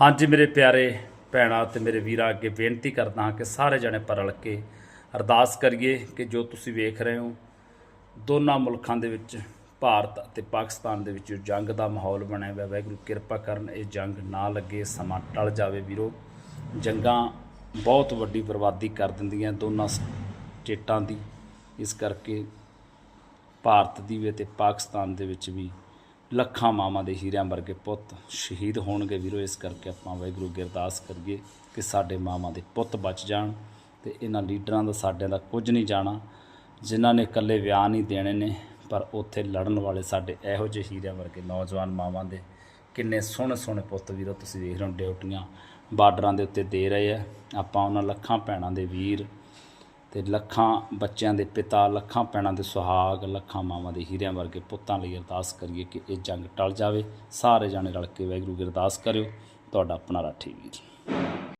ਹਾਂਜੀ ਮੇਰੇ ਪਿਆਰੇ ਭੈਣਾਂ ਤੇ ਮੇਰੇ ਵੀਰਾਂ, ਅੱਗੇ ਬੇਨਤੀ ਕਰਦਾ ਹਾਂ ਕਿ ਸਾਰੇ ਜਣੇ ਪਰਲ ਕੇ ਅਰਦਾਸ ਕਰੀਏ ਕਿ ਜੋ ਤੁਸੀਂ ਵੇਖ ਰਹੇ ਹੋ, ਦੋਨਾਂ ਮੁਲਕਾਂ ਦੇ ਵਿੱਚ, ਭਾਰਤ ਅਤੇ ਪਾਕਿਸਤਾਨ ਦੇ ਵਿੱਚ ਜੋ ਜੰਗ ਦਾ ਮਾਹੌਲ ਬਣਿਆ ਹੋਇਆ, ਵਾਹਿਗੁਰੂ ਕਿਰਪਾ ਕਰਨ ਇਹ ਜੰਗ ਨਾ ਲੱਗੇ, ਸਮਾਂ ਟਲ ਜਾਵੇ ਵੀਰੋ। ਜੰਗਾਂ ਬਹੁਤ ਵੱਡੀ ਬਰਬਾਦੀ ਕਰ ਦਿੰਦੀਆਂ ਦੋਨਾਂ ਸਟੇਟਾਂ ਦੀ, ਇਸ ਕਰਕੇ ਭਾਰਤ ਦੀ ਵੀ ਤੇ ਪਾਕਿਸਤਾਨ ਦੇ ਵਿੱਚ ਵੀ ਲੱਖਾਂ ਮਾਵਾਂ ਦੇ ਹੀਰਿਆਂ ਵਰਗੇ ਪੁੱਤ ਸ਼ਹੀਦ ਹੋਣਗੇ ਵੀਰੋ, ਇਸ ਕਰਕੇ ਆਪਾਂ ਵਾਹਿਗੁਰੂ ਅੱਗੇ ਅਰਦਾਸ ਕਰੀਏ ਕਿ ਸਾਡੇ ਮਾਵਾਂ ਦੇ ਪੁੱਤ ਬਚ ਜਾਣ ਤੇ ਇਹਨਾਂ ਲੀਡਰਾਂ ਦਾ ਸਾਡਿਆਂ ਦਾ ਕੁਝ ਨਹੀਂ ਜਾਣਾ, ਜਿਨ੍ਹਾਂ ਨੇ ਇਕੱਲੇ ਵਿਆਹ ਨਹੀਂ ਦੇਣੇ ਨੇ, ਪਰ ਉੱਥੇ ਲੜਨ ਵਾਲੇ ਸਾਡੇ ਇਹੋ ਜਿਹੇ ਹੀਰਿਆਂ ਵਰਗੇ ਨੌਜਵਾਨ ਮਾਵਾਂ ਦੇ ਕਿੰਨੇ ਸੋਹਣੇ ਸੋਹਣੇ ਪੁੱਤ ਵੀਰੋ, ਤੁਸੀਂ ਦੇਖ ਰਹੇ ਹੋ ਡਿਊਟੀਆਂ ਬਾਰਡਰਾਂ ਦੇ ਉੱਤੇ ਦੇ ਰਹੇ ਆ। ਆਪਾਂ ਉਹਨਾਂ ਲੱਖਾਂ ਭੈਣਾਂ ਦੇ ਵੀਰ ਤੇ ਲੱਖਾਂ ਬੱਚਿਆਂ ਦੇ ਪਿਤਾ, ਲੱਖਾਂ ਭੈਣਾਂ ਦੇ ਸੁਹਾਗ, ਲੱਖਾਂ ਮਾਵਾਂ ਦੇ ਹੀਰਿਆਂ ਵਰਗੇ ਪੁੱਤਾਂ ਲਈ ਅਰਦਾਸ ਕਰੀਏ ਕਿ ਇਹ ਜੰਗ ਟਲ ਜਾਵੇ। ਸਾਰੇ ਜਾਣੇ ਰਲ ਕੇ ਵਾਹਿਗੁਰੂ ਦੀ ਅਰਦਾਸ ਕਰਿਓ। ਤੁਹਾਡਾ ਆਪਣਾ ਰਾਠੀ ਵੀਰ।